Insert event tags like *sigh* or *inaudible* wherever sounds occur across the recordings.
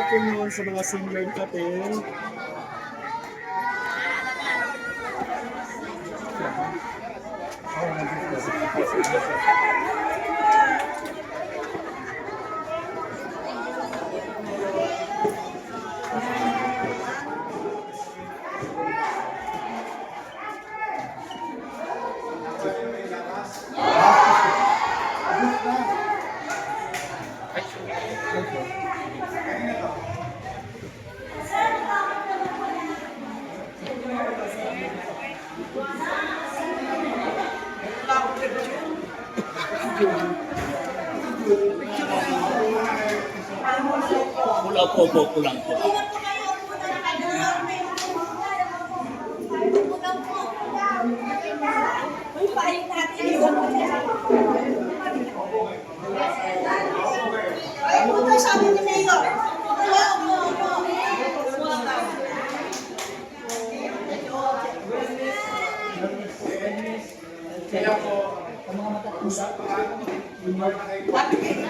Afternoon sa mga senior natin. Pula po po, pulang po. Kaya po, ang mga usapan, yung mga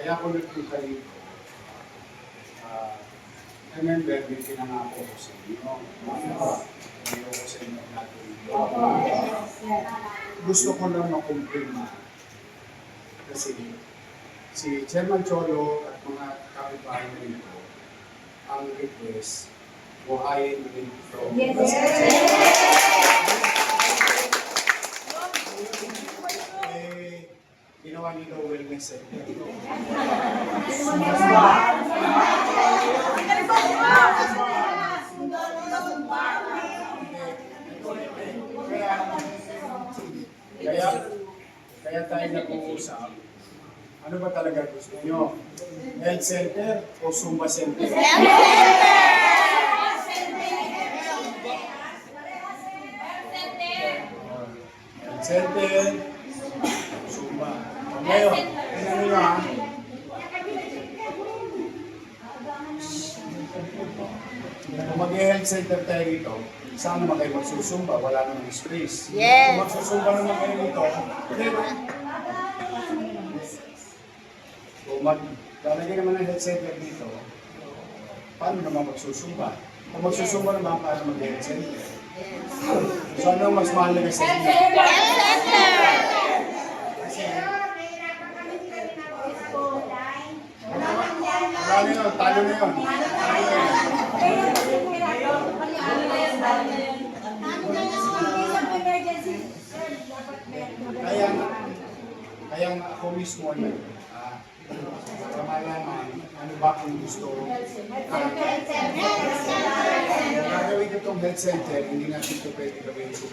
Kaya ko nagpunta rito. Ah, remember, may pinangako ko sa inyo. Ayaw ko sa inyo natuloy. Gusto ko lang makumpirma. Kasi si Chairman Cholo at mga kapitbahay nito ang request buhayin din ito. Eh, ginawa nila wellness center. Kaya, kaya, kaya tayo nag-uusap. Ano talaga gusto nyo? Health center o Zumba center? Health center, Zumba. Ngayon, tingnan nyo ha. Kung mag-health center tayo rito, saan naman kayo magsusumba? Wala namang space. Yes. Kung magsusumba naman kayo rito, hindi kung mag lalagay naman ng health center dito, paano naman magsusumba? Kung magsusumba naman, paano mag-health center? So ano ang mas mahalaga sa inyo? Kasi, wala na yun, talo na yun. Talo na yun. Kaya kaya ako mismo na, ah, para malaman ano ba ang gusto. Gagawin itong health center, hindi natin ito pwede gawin sa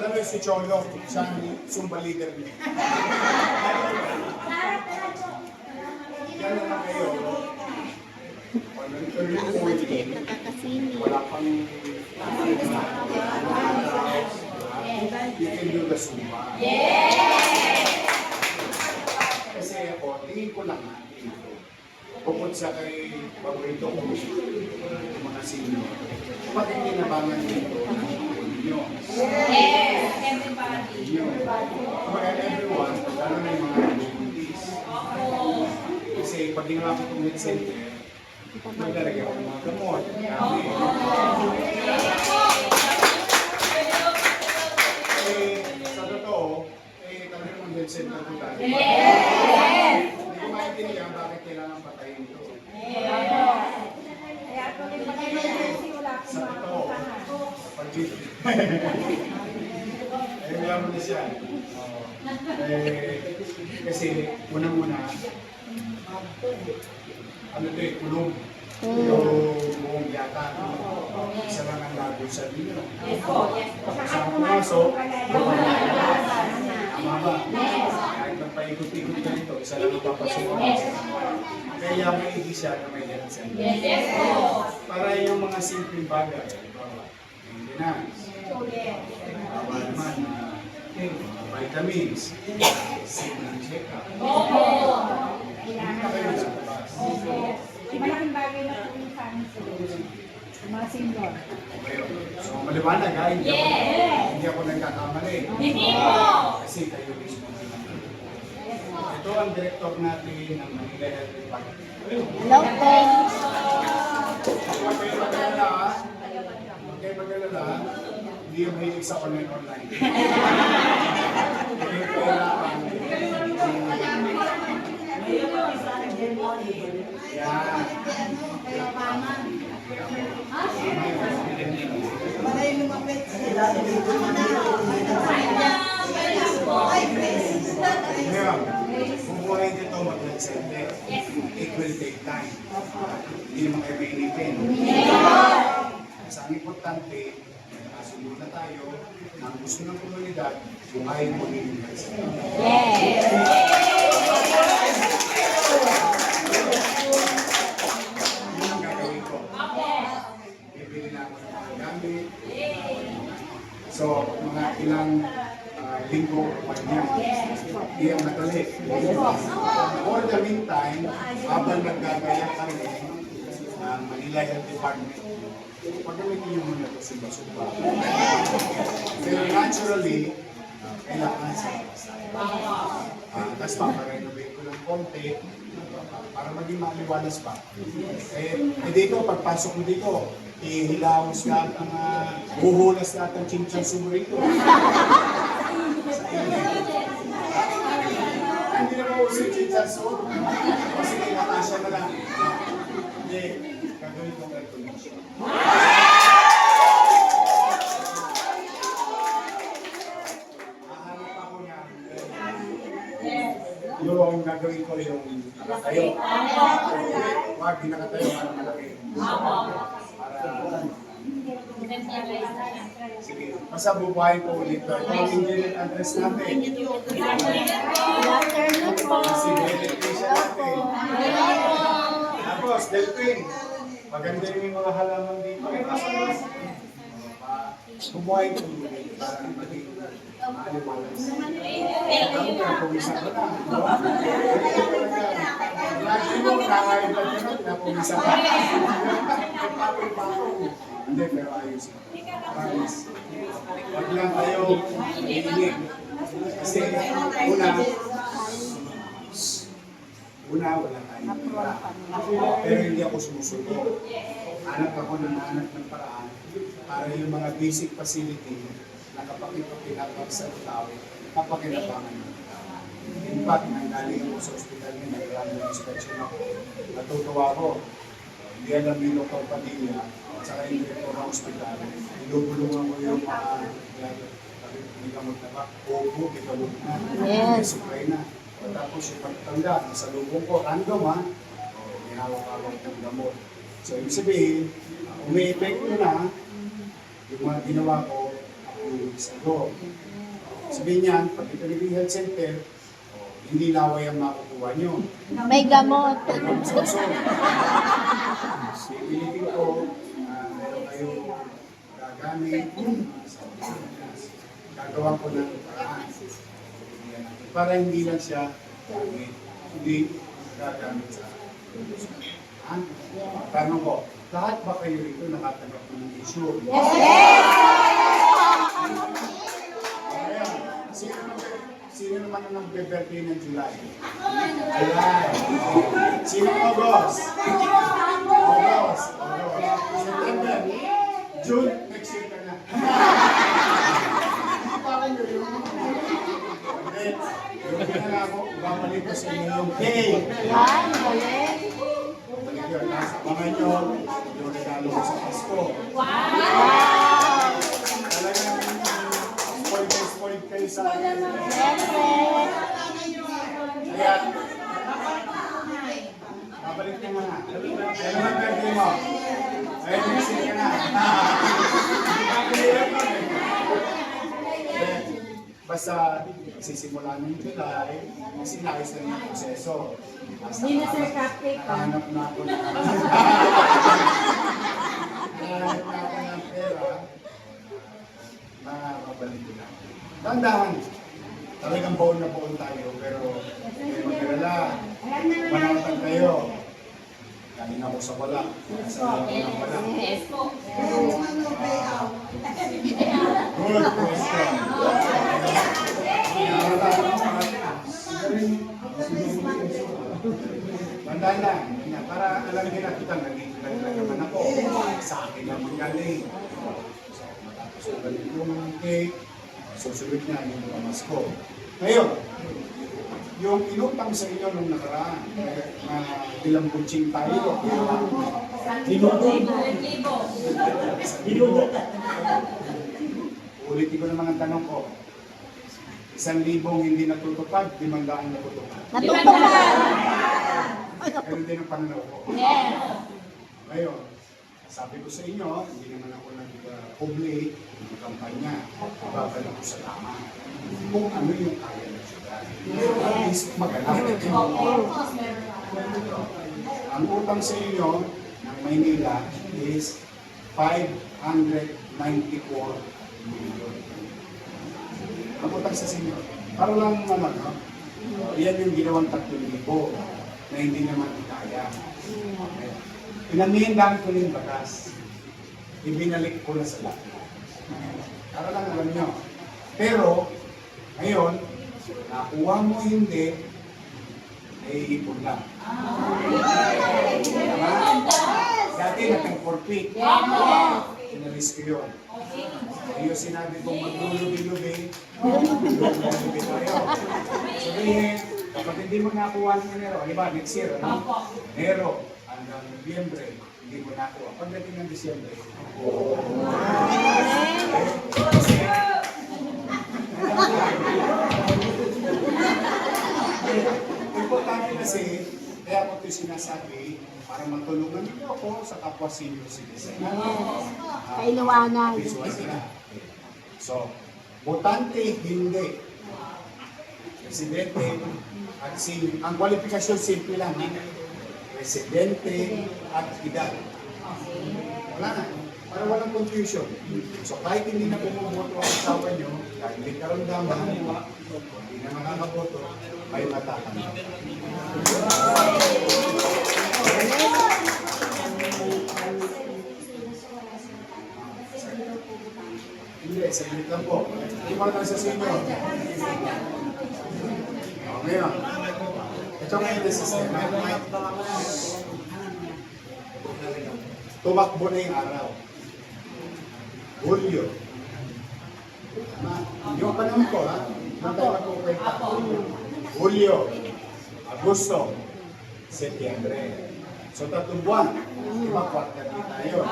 Alam mo si Cholo, siya ang Zumba leader niya. Yan naman kayo. Nag-turn point, wala pang you can do the Zumba. Kasi ako, tingin ko lang ha, tingin ko. Bukod sa kay paborito ko, yung mga senior, pati ninabangan dito ng ninyo. Ninyo. Kaya everyone, lalo na yung mga diabetes. Kasi pag ginawa ko itong health center, maglalagay ako ng mga gamot. Dami. Vincent Magulay. Yes! Hindi ko maintindihan bakit kailangan patayin ito. Yes! Ako rin patayin si wala akong Sa totoo, sa pagbibig. Ayun lang muna siya. Oh. Eh, kasi unang-una, ano to eh, kulong. Yung buong yata, isa lang lago sa dino. Yes po, yes po. Sa pumasok, Mama, magpaikot-ikot ka nito, isa lang ang papasok. Kaya maigi siya na may health center. Para yung mga simpleng bagay, halimbawa, maintenance, halimbawa naman, ah, vitamins, simpleng check-up. Hindi na kayo sa labas. Malaking bagay na po yung Yung mga senior. So, maliwanag ha, hindi ako, hindi ako nagkakamali. Kasi kayo mismo. Ito ang director natin ng Manila Health Department. Hello po. Huwag kayo mag-alala ha. Huwag kayo mag-alala ha. Hindi yung mahilig sa online *laughs* online. Hindi yung kailangan. Yan. Ngayon, kung buhay dito mag-health center, it will take time. Hindi naman kayo mainipin. Sa ang importante, nakasunod na tayo, ang gusto ng komunidad, mo rin yung health center. Yun ang gagawin ko. Bibili na ako ng mga gamit. So, mga ilang ah, linggo pa niya. Hindi ang madali. For the meantime, habang naggagaya kami ng Manila Health Department, pagamitin niyo muna ito sa basuba. Pero naturally, ah, kailangan sa Ah, Tapos paparenovate ko ng konti para maging maliwalas pa. Eh, eh dito, pagpasok mo dito, ihilawas lahat ng uh, buhulas lahat ng chinchan sumo rito. Sa *laughs* init. Chinchan sumo. Kasi kay Natasha na lang. Hindi, gagawin kong air condition. Hahanap ako niya. Yung gagawin ko yung nakatayo. Wag, hindi nakatayo para malaki. Para Sige, basta bubuhayin ko ulit to. Ito ang address natin. Si Beneficia natin. Tapos, Delphin. Maganda yung mga halaman dito. Bubuhayin ko ulit para maging maaliwalas. Ako na, pumisan ko na. Lagi mo, kakain pa napumisan ka. Papoy-papoy. Hindi, pero ayos. Lang kayo iinig. Kasi una, una, wala tayong pera. Hindi ako sumusunod. Anak ako ng anak ng paraan para yung mga basic facility na kapag ito pinapag sa tao, kapakinabangan ng tao. In fact, nanggaling ako sa ospital niya, nag-random inspection ako. Natutuwa ako. Hindi alam ni Dr. Padilla, at saka yung director ng ospital, inubulungan ko yung mga may gamot na ba? Opo, gamot na. Yes. supply na. Tapos yung pagtanda, nasa lubong ko, random ha. May hawak-hawak ng gamot. So, ibig sabihin, umi-epekto na yung mga ginawa ko, ako yung isago. Sabihin niyan, pag ito health center, hindi laway ang makukuha nyo. May gamot. So, so, pipilitin ko, uh, meron kayo gagamit sa Pilipinas. Gagawa ko ng paraan. Para hindi lang siya gamit, hindi gagamit sa Ha? Tanong ko, lahat ba kayo rito nakatanggap ng issue? Ayan. Sino naman, sino naman ang nagbe-birthday ng July? July. Sino ang August? August. September. June. Next year ka na. Hindi pa kayo yung... Hindi. Yung kaya ako, babalik ko sa inyo yung pay. Ay, galing. Yun, nasa mga nyo, yung regalo ko sa Pasko. Wow! mag-give kayo sa akin. Siyempre. Kaya, babalik ka muna. Kaya naman birthday mo. Ay, busy ka na. Eh, Basta sisimula ng July, kasi naayos na yung proseso. Basta Hindi na sir cupcake ah. Hanap na ako ng... *laughs* Hanap na ako ng pera na mabalik ko na. Tandaan, talagang baon na baon tayo, pero kayo mag-alala, na na manatag kayo. Galing ako sa wala. Sa ako ng wala. Good question. Tandaan lang, para alam nila kita, nagigilala na naman ako. Sa akin naman galing. So, matapos ko galing yung cake, susunod na yung pamasko. Ngayon, yung inutang sa inyo nung nakaraan, na bilang kutsing tayo, ulitin ko naman ang tanong ko. Isang libong hindi natutupad, limandaan natutupad. Natutupad. Ganun din ang pananaw ko. Yes. Ngayon, sabi ko sa inyo, hindi naman ako nag-public ng kampanya. Babal ako sa tama. Kung ano yung kaya ng syudad. At least maganap. Ang utang sa inyo ng Maynila is 594 million. Utang sa inyo. Para lang naman, no? Yan yung ginawang 3,000 na hindi naman kaya. Pinamihindahan ko yung batas. Ibinalik ko na sa lahat. Para lang alam nyo. Pero, ngayon, nakuha mo hindi, naiipon lang. Diba? Dati nag-forfeit. Inalis ko yun. Iyo sinabi kong maglulubi-lubi, maglulubi tayo. Sabihin, kapag hindi mo nakuha ng Enero, di ba, next year, ano? Enero hanggang Nobyembre, hindi mo nakuha. Pagdating ng Disyembre, kasi, importante kasi, kaya ako ito sinasabi, para matulungan niyo ako sa kapwa senior citizen. Visual sila. So, botante hindi. Presidente at senior. Ang kwalifikasyon simple lang. Presidente at edad. Wala na. Para walang confusion. So kahit hindi na bumuboto ang asawa nyo, dahil may karamdaman, hindi na makakaboto, may matatanggap. Hindi, saglit lang po. Mo lang sa senior. O, ngayon. Ito ngayon yung sistema. Tumakbo na yung araw. Hulyo. Yung panahon ko, ha? Tayo magkukwenta. Hulyo. Agosto. Setyembre. So, tatlong buwan. Di ba, kwarta tayo.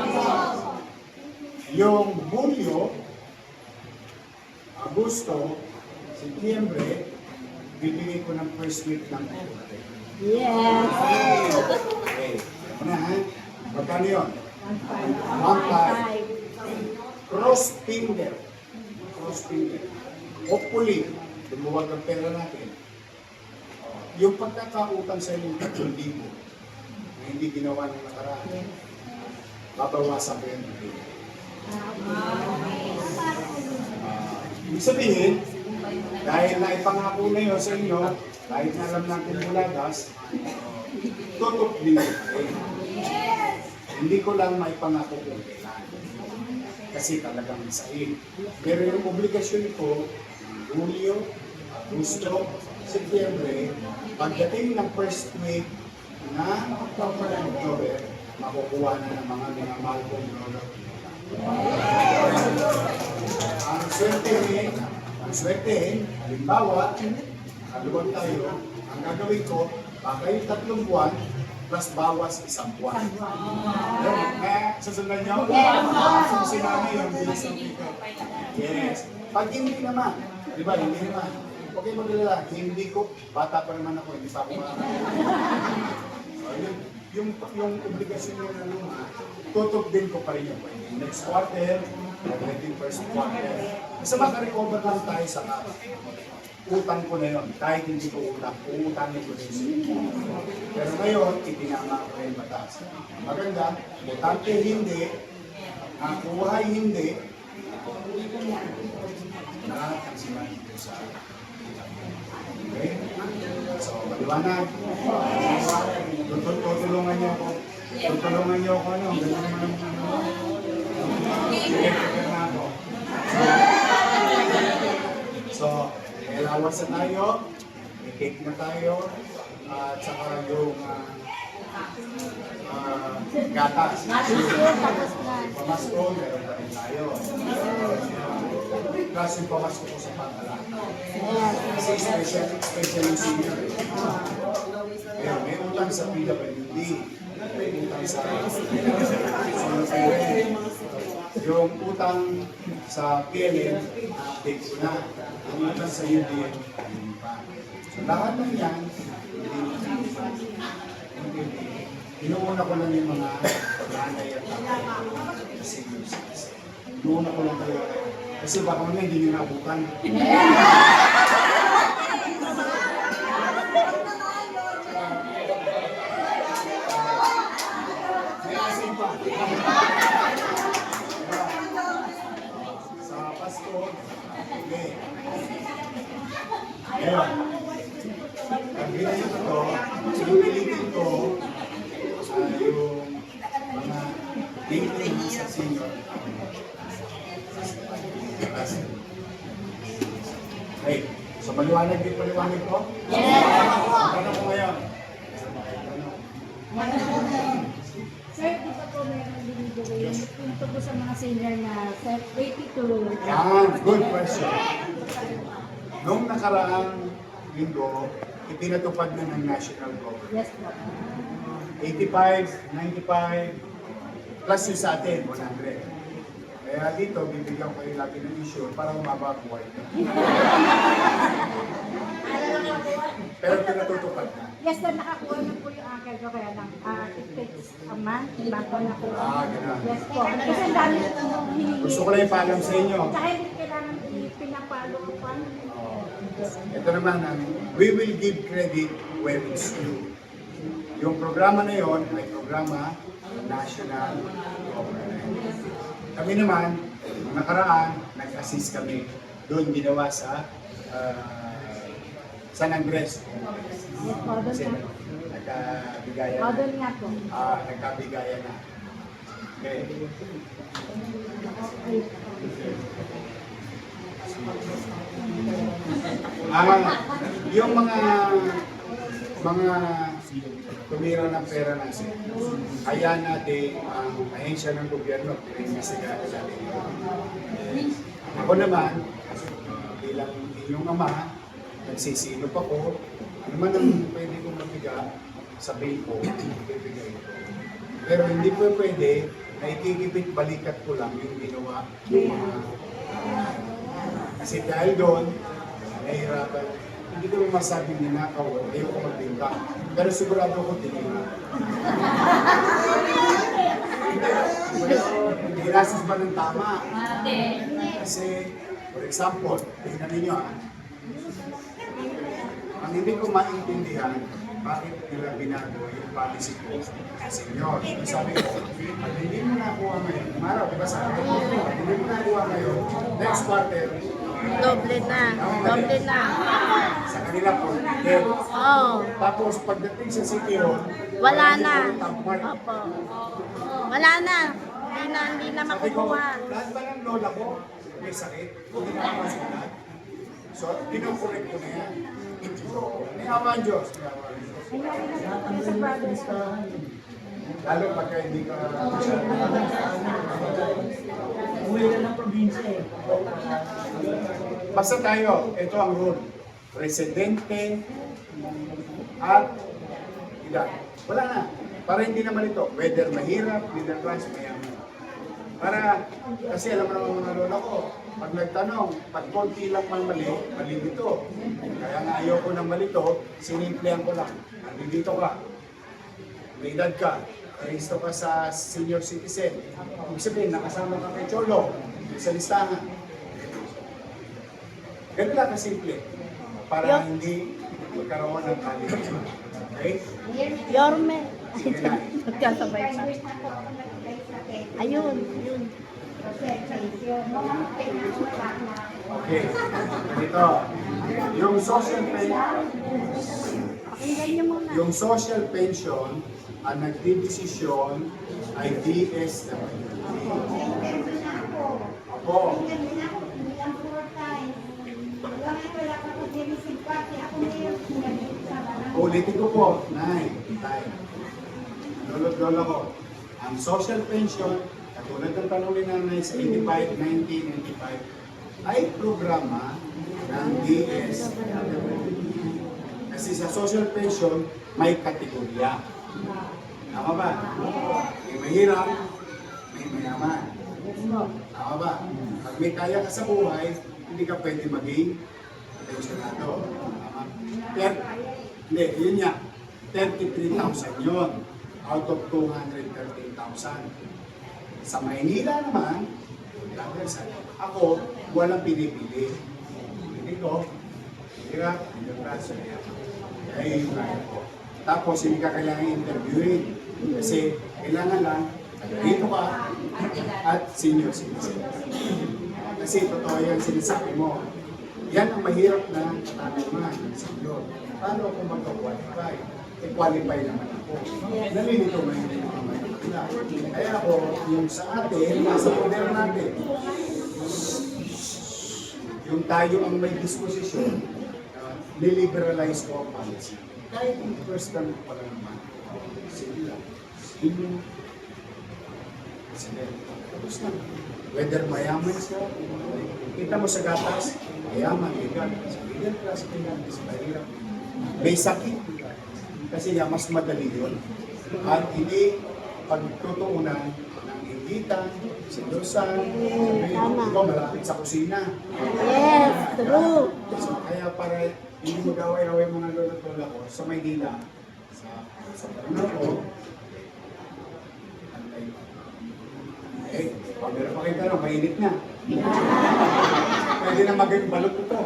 Yung Hulyo, Agosto, Setyembre, bibigay ko ng first week ng February. Yes. Okay. Ano ha? Magkano yun? One five. Cross finger. Cross finger. Hopefully, lumuwag ang pera natin. Yung pagkakautang sa inyo, 3,000 na hindi ginawa ng nakaraan, babawasan ko yun. Ah, Ibig sabihin, dahil naipangako na yun sa inyo, kahit na alam natin bulagas, tutok din. Hindi ko lang maipangako kung kailan. Kasi talagang isahin. Pero yung obligasyon ko, Julio, Agosto, Setyembre, pagdating ng first week na October, makukuha na ng mga minamahal kong lolo. Ang swerte ang swerte, halimbawa, kaluwag tayo, ang gagawin ko, baka yung tatlong buwan, plus bawas isang buwan. Yun, kaya susunod niyo? Yes. Sinabi yung bilis ng Yes. Pag hindi naman, di ba, hindi naman, okay magalala, hindi ko, bata pa naman ako, hindi pa ako makakaya. Yung, yung, obligasyon nyo na luma, tutok din ko pa rin yung pwede. Next quarter, naging first quarter. Basta makarecover lang tayo sa utang ko na yun. Kahit hindi ko utang, uutangin ko din. Pero ngayon, itinama ko yung batas. Maganda, utante hindi, ang buhay hindi, ang sinabi ko sa Okay? So, maliwanag. Tutul- Tutulungan niyo ako. Tutulungan niyo ako, ano, ganun naman So, may lawas na tayo, cake na tayo, at saka yung ah, ah, gatas. Na. Pamasko, meron pa rin tayo. Plus yung pamasko ko sa pangala. Kasi special, special yung senior. Ayun, may utang sa PWD. May utang sa yung utang sa PLM, update ko na. Yung utang sa UDM, hindi pa. So lahat ng yan, Inuuna ko lang yung mga nanay at tatay. Senior citizen. Inuuna ko lang talaga. Kasi baka mamaya hindi nyo naabutan. *laughs* Ngayon, ang ginagawa ko, sinupilitin ko yung mga LinkedIn sa senior. Okay, so maliwanag din maliwanag ko? Yes! Tanong ko ngayon. Punto po sa mga senior na set 82? Yan, good question. Noong nakaraang linggo, ipinatupad na ng national government. Yes po. 85, 95, plus yung sa atin, 100. Kaya dito, bibigyan ko kayo lagi ng issue para umaba buhay. *laughs* Pero pinatutupad na. Yes, sir, nakakuha na po yung uncle ko kaya ng uh, it takes a month, bago na po. Ah, ganun. Yes po. Kasi ang dami po nung hihingi. Gusto ko lang ipaalam sa inyo. Hindi kailangan pinapalo ko pa. Oh, ito naman, ang we will give credit where it's due. Yung programa na yon ay programa national government. Kami naman, nakaraan, nag-assist kami. Doon ginawa sa uh, San Andres. Kasi nagkabigayan na. doon nga po. Ah, nagkabigayan na. Okay. Ah, yung mga mga tumira ng pera ng SEC, kaya natin ang ahensya ng gobyerno, pinag-imbestigahan natin Ako naman, bilang inyong ama, nagsisilop ako, ano man ang pwede kong mabiga, sabihin ko, ibibigay ko. Pero hindi po pwede na ikikipit balikat ko lang yung ginawa ng mga kasi dahil doon, nahihirapan. Hindi ko masabing ninakaw o ayoko magbinta. Pero sigurado ko tinira. Ginastos ba ng tama? Kasi, for example, tingnan ninyo ah, ang hindi ko maintindihan, bakit nila binago yung policy ko sa senior. Sabi ko, pag hindi mo nakuha ngayon, umaraw, di ba sabi ko, hindi mo nakuha ngayon, next quarter, Doble na. Doble na. sa kanila po, then, Oh, tapos pagdating sa Hall, wala na. Opo. Wala na. Hindi na, hindi na makukuha. lahat ba ng lola ko may sakit? Hindi na makasulat. So, kinukorek ko na yan. May awa ang Diyos. Lalo pagka hindi ka Uwi na ng probinsya eh. Basta tayo, ito ang rule. Residente at edad. Wala na. Para hindi naman ito, whether mahirap, middle class, mayaman. Para, kasi alam mo naman mga lola ko, Pag nagtanong, pag konti lang man mali, mali dito. Kaya nga ayaw ko ng malito, sinimplihan ko lang. Nandito ka. May edad ka. Rehisto ka sa senior citizen. Ibig sabihin, nakasama ka kay Cholo sa listahan. Ganun lang kasimple. Para hindi magkaroon ng kalito. Okay? Yorme. Sige na. Nagkasabay pa. Ayun, yun. Okay. Ganito. Yung social pension, yung social pension, ang nagdidesisyon ay DSWD. Ako, ulitin ko po, Nay, Tay. Lolo't lolo ko. Ang social pension, katulad ng tanong ni Nanay sa 85, 1995, ay programa ng DSWD. Kasi sa social pension, may kategorya. Tama ba? May mahirap, may mayaman. Tama ba? Pag may kaya ka sa buhay, hindi ka pwede maging pensionado. Tama? Pero, hindi, yun nga. 33,000 yun. Out of 213,000. Sa Maynila naman, ako, walang pinipili. Hindi ko, hirap, hirap, hirap. Ay, yung kaya ko. Tapos, hindi ka kailangan interviewin. Kasi, kailangan lang, dito ka, at senior citizen. Kasi totoo yan sinasabi mo. Yan ang mahirap na katanungan sa iyo. Paano ako magka-qualify? Eh, qualify naman ako. Nalilito mo yung mahirap. Kaya ako, yung sa atin, nasa poder natin. Yung tayo ang may disposisyon, uh, niliberalize ko ang policy. Kahit yung first ko pa lang naman, sige lang. Sino? President. Tapos na. Whether mayaman siya, kita mo sa gatas, mayaman, legal. Sa middle class, legal. Sa mahirap. May sakit. Kasi nga, mas madali yun. At hindi pagtutuunan ng ingitan, sindusan, sabihin, ikaw malapit sa kusina. Yes, true. So, kaya para hindi mo gaway-away mga lolo at lola ko sa Maynila, sa, sa panahon ko. Eh, pag meron pa kayo tanong, mainit na. *laughs* Pwede na maging balot ito.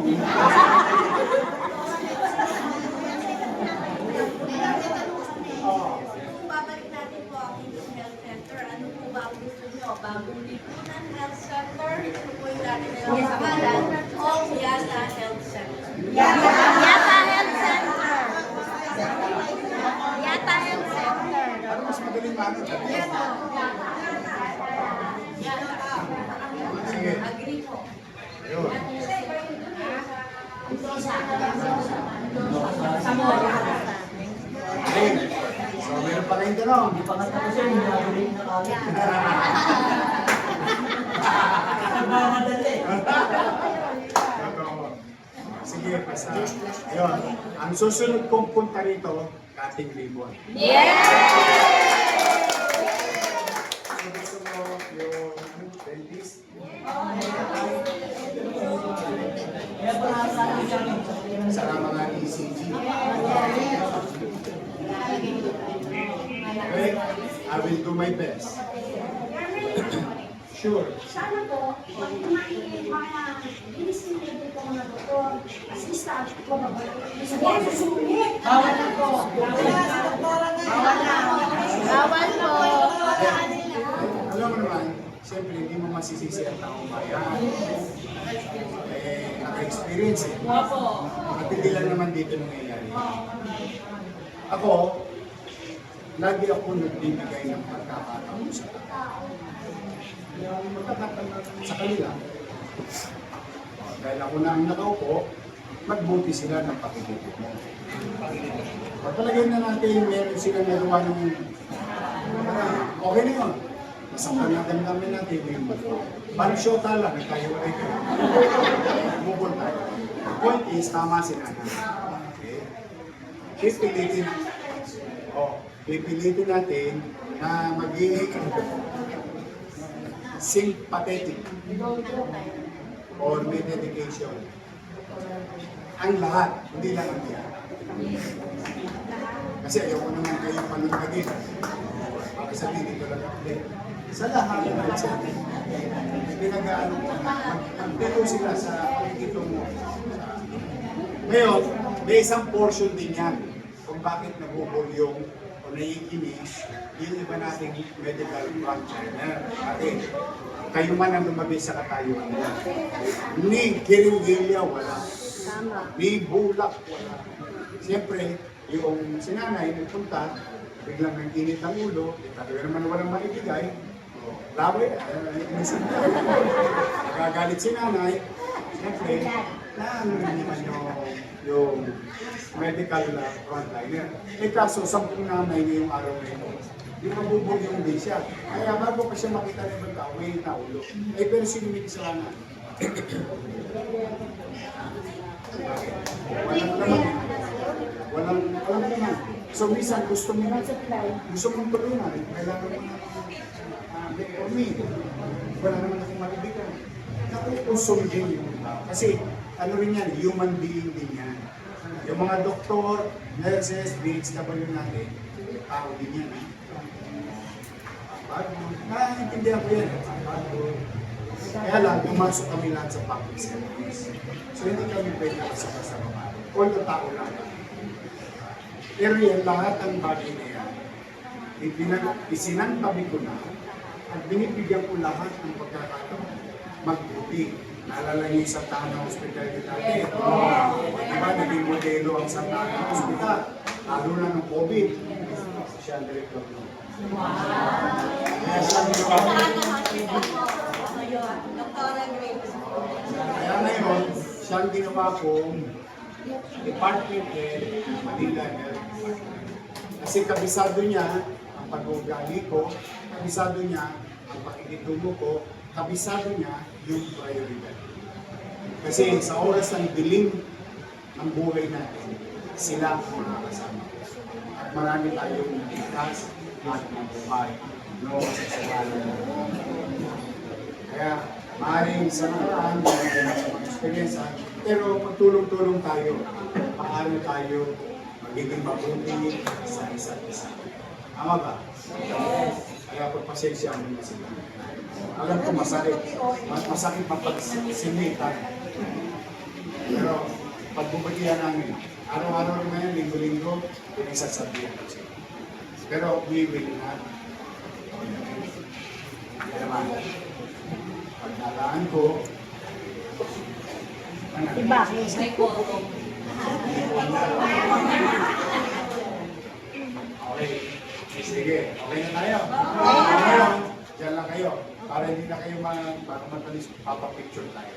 Oh, Kung babalik natin po ang inyong health center, ano po ba ang gusto nyo? Bagong lipunan health center? Ito po yung dati nilang pangalan. O Yata Health Center. Yata Health Center. Yata Health Center. ano mas madaling maano? Sige. Agree po. Ayun. Okay. So, meron pa kayong tanong. Hindi pa nga tapos yan, hinahuli na kami. Nagmamadali. *laughs* Totoo. Sige, basta. Ayun. Ang susunod kong punta rito, cutting ribbon. So, gusto mo yung dentist? Sa mga ECG. Okay? I will do my best. *coughs* Sure. Sana po, pag kumain mga dinisinili ko mga doktor, assistant ko ba? Sabihin, susulit! Bawal na po. Bawal po. Alam mo naman, siyempre hindi mo masisisi ang taong bayan. Eh, naka-experience eh. At hindi lang naman dito nangyayari. Ako, lagi ako nagbibigay ng pagkakataon sa tao. Yung magkakataon sa kanila. Dahil ako na ang nakaupo, magbuti sila ng pakikipit mo. Pagpalagay na natin, meron sila nagawa ng okay na yun. Masaktan natin namin natin yung parang shota lang, eh, tayo ay move on tayo. The point is, tama si Nana. Okay? Pipilitin, oh, pipilitin natin na maging sympathetic. or may dedication. Ang lahat, hindi lang ang yan. Kasi ayoko naman kayo panunagin. Baka sabihin dito lang hindi. Sa lahat ng center, may pinag-aano ko na mag- magturo sila sa pagkikito mo. Ngayon, may isang portion din yan kung bakit nabubulyong o naiinis yung iba nating medical practitioner. Ate, kayo man ang lumabi sa katayuan nila. Ni Kiringilya, wala. Ni Bulak, wala. Siyempre, yung sinanay nagpunta, biglang nag-init ang ulo, talaga naman walang maibigay. Labi, inisip na. Nagagalit si nanay, siyempre, na naman yung, yung medical uh, frontliner. Eh kaso, sampung nanay ngayong araw na ito, yung mabubugyong din siya. Kaya bago pa siya makita ng ibang tao, may na ulo. Eh pero sino may kasalanan? Walang naman. Walang, walang naman. So minsan gusto mo gusto mong tulungan, kailangan mo na uh, for me. Wala naman akong mabibigyan. Nakukusong din yung tao. Kasi ano rin yan, human being din yan. Yung mga doktor, nurses, BHW natin, tao din yan. Bago, naiintindihan ko yan. Kaya lang, pumasok kami lahat sa public service. So hindi kami pwede kasama sa mga. Although tao lang. Pero yan, lahat ng bagay na yan, isinantabi ko na at binibigyan ko lahat ng pagkakataon magbuti. Naalala niyo yung Santa Ana Hospital dito dati. Di ba, naging modelo ang Santa Ana Hospital. Lalo na ng COVID. Siya ang director nun. Kaya siya ang ginawa ko. Ngayon, Doktora Grace. Kaya ngayon, siya ang ginawa ko Department Head ng Manila Health Department. Kasi kabisado niya ang pag-ugali ko, kabisado niya ang pakikitungo ko, kabisado niya yung prioridad. Kasi sa oras ng dilim ng buhay natin, sila ang mga kasama. At marami tayong naligtas at nabuhay. No, sa sagalan kaya maaaring sa nakaraan, meron sa mga experience, pero magtulong-tulong tayo. Paano tayo magiging mabuti sa isa't isa. Tama ba? Kaya pagpasensya mo na sila. Alam ko masakit. Mas masakit mapagsinita. Pero pagbubutihan namin, araw-araw naman yan, linggo-linggo, pinagsasabihan ko sila. Pero we will not. Kaya naman, pagdalaan ko, ano, Iba. May quorum. Sige, okay na tayo. Ngayon, dyan lang kayo. Para hindi na kayo ma- para matalis, papapicture tayo.